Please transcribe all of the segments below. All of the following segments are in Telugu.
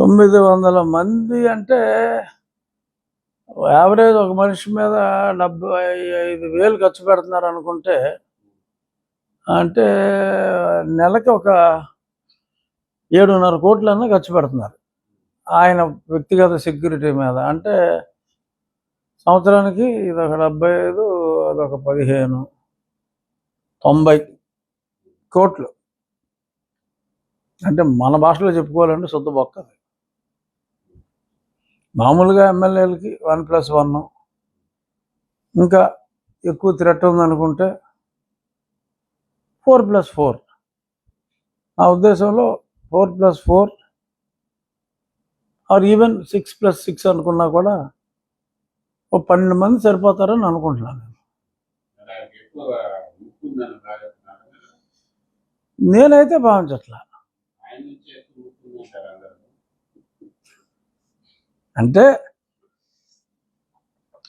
తొమ్మిది వందల మంది అంటే యావరేజ్ ఒక మనిషి మీద డెబ్బై ఐదు వేలు ఖర్చు పెడుతున్నారు అనుకుంటే అంటే నెలకి ఒక ఏడున్నర కోట్లన్నా ఖర్చు పెడుతున్నారు. ఆయన వ్యక్తిగత సెక్యూరిటీ మీద అంటే సంవత్సరానికి ఇదొక డెబ్బై ఐదు అదొక పదిహేను తొంభై కోట్లు. అంటే మన భాషలో చెప్పుకోవాలంటే శుద్ధ బొక్కది. మామూలుగా ఎమ్మెల్యేలకి వన్ ప్లస్ వన్. ఇంకా ఎక్కువ థ్రెట్ ఉందనుకుంటే ఫోర్ ప్లస్ ఫోర్. నా ఉద్దేశంలో four plus four or even six plus six అనుకున్నా కూడా ఓ పన్నెండు మంది సరిపోతారని అనుకుంటున్నాను నేనైతే భావించట్లా ఆయన నుంచి ఎక్కువ ముక్కుందంటారు అందరూ అంటే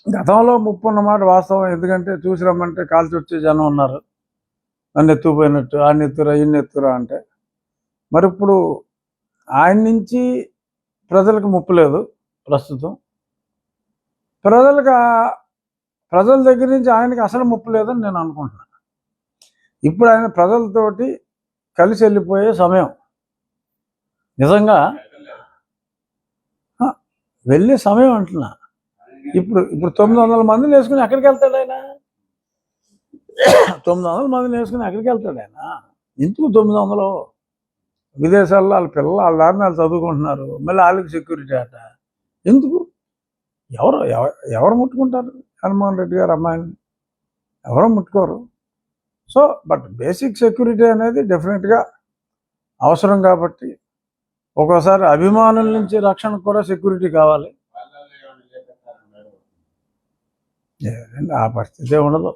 గతంలో ముప్పు ఉన్నమాట వాస్తవం. ఎందుకంటే చూసి రమ్మంటే కాల్చి వచ్చే జనం ఉన్నారు. నన్ను ఎత్తుకుపోయినట్టు ఆయన ఎత్తురా ఈయన ఎత్తురా అంటే. మరి ఇప్పుడు ఆయన నుంచి ప్రజలకు ముప్పు లేదు ప్రస్తుతం. ప్రజలకు ప్రజల దగ్గర నుంచి ఆయనకి అసలు ముప్పు లేదని నేను అనుకుంటున్నాను. ఇప్పుడు ఆయన ప్రజలతోటి కలిసి వెళ్ళిపోయే సమయం. నిజంగా వెళ్ళే సమయం అంటున్నా. ఇప్పుడు ఇప్పుడు తొమ్మిది వందల మందిని వేసుకుని ఎక్కడికి వెళ్తాడు ఆయన? తొమ్మిది వందల మందిని వేసుకుని ఎక్కడికి వెళ్తాడు ఆయన? ఎందుకు తొమ్మిది వందలు? విదేశాల్లో వాళ్ళ పిల్లలు వాళ్ళ దారిని వాళ్ళు చదువుకుంటున్నారు. మళ్ళీ వాళ్ళకి సెక్యూరిటీ అట. ఎందుకు? ఎవరు ఎవ- ఎవరు ముట్టుకుంటారు? హనుమోహన్ రెడ్డి గారు అమ్మాయిని ఎవరు ముట్టుకోరు? సో బట్ బేసిక్ సెక్యూరిటీ అనేది డెఫినెట్గా అవసరం కాబట్టి ఒక్కోసారి అభిమానుల నుంచి రక్షణ కూడా సెక్యూరిటీ కావాలి. ఆ పరిస్థితి ఉండదు.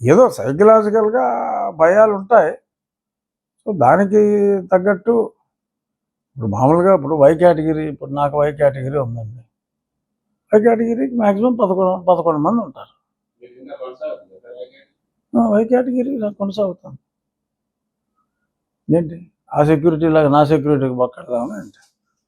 ఏదో సైకలాజికల్గా భయాలు ఉంటాయి. సో దానికి తగ్గట్టు ఇప్పుడు మామూలుగా ఇప్పుడు వై కేటగిరీ ఇప్పుడు నాకు వై కేటగిరీ ఉందండి. వై కేటగిరీకి మ్యాక్సిమం పదకొండు పదకొండు మంది ఉంటారు. వై కేటగిరీ నాకు కొనసాగుతాను. ఏంటి? ఆ సెక్యూరిటీ లాగా నా సెక్యూరిటీకి పక్కడదామని అంటే